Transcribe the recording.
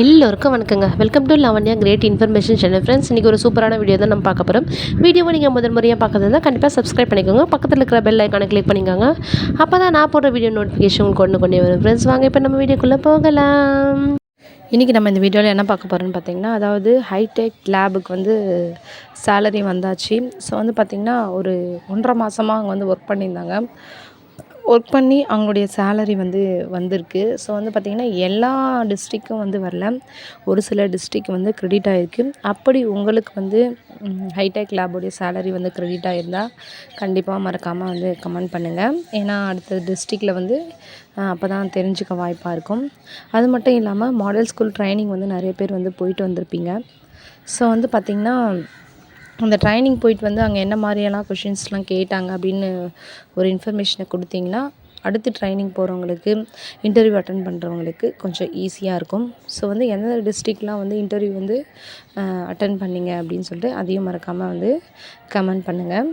எல்லோருக்கும் வணக்கங்க. Welcome to Lavanya great information channel friends இன்றைக்கி ஒரு சூப்பரான வீடியோ தான் நம்ம பார்க்க போகிறோம் வீடியோவை நீங்கள் முதல் முறையாக பார்க்குறதுனா கண்டிப்பாக சப்ஸ்கிரைப் பண்ணிக்கோங்க. பக்கத்தில் இருக்கிற பெல் ஐக்கானை கிளிக் பண்ணிக்கோங்க. அப்போ தான் நான் போடுற வீடியோ நோட்டிஃபிகேஷன் உங்களுக்கு கொண்டு கொண்டே வரும். ஃப்ரெண்ட்ஸ் வாங்க இப்போ நம்ம வீடியோக்குள்ளே போகலாம். இன்றைக்கி நம்ம இந்த வீடியோவில் என்ன பார்க்க போகிறோம்னு பார்த்தீங்கன்னா அதாவது ஹைடெக் லேபுக்கு வந்து சேலரி வந்தாச்சு. ஸோ வந்து பார்த்திங்கன்னா ஒரு ஒன்றரை மாதமாக அங்கே வந்து ஒர்க் பண்ணியிருந்தாங்க. ஒர்க் பண்ணி அவங்களுடைய சேலரி வந்து வந்திருக்கு. ஸோ வந்து பார்த்திங்கன்னா எல்லா டிஸ்ட்ரிக்கும் வந்து வரல. ஒரு சில டிஸ்ட்ரிக் வந்து க்ரெடிட் ஆகிருக்கு அப்படி உங்களுக்கு வந்து ஹைடெக் லேபுடைய சேலரி வந்து க்ரெடிட் ஆகிருந்தால் கண்டிப்பாக மறக்காமல் வந்து கமெண்ட் பண்ணுங்கள் ஏன்னா அடுத்த டிஸ்ட்ரிக்டில் வந்து அப்போ தான் தெரிஞ்சுக்க வாய்ப்பாக இருக்கும். அது மட்டும் இல்லாமல் மாடல் ஸ்கூல் ட்ரைனிங் வந்து நிறைய பேர் வந்து போயிட்டு வந்திருப்பீங்க. ஸோ வந்து பார்த்திங்கன்னா அந்த ட்ரைனிங் போயிட்டு வந்து அங்கே என்ன மாதிரியெல்லாம் கொஷின்ஸ்லாம் கேட்டாங்க அப்படின்னு ஒரு இன்ஃபர்மேஷனை கொடுத்தீங்கன்னா அடுத்து ட்ரைனிங் போகிறவங்களுக்கு இன்டர்வியூ அட்டன் பண்ணுறவங்களுக்கு கொஞ்சம் ஈஸியாக இருக்கும். ஸோ வந்து எந்தெந்த டிஸ்ட்ரிக்ட்லாம் வந்து இன்டர்வியூ வந்து அட்டன் பண்ணிங்க அப்படின்னு சொல்லிட்டு அதையும் மறக்காமல் வந்து கமெண்ட் பண்ணுங்கள்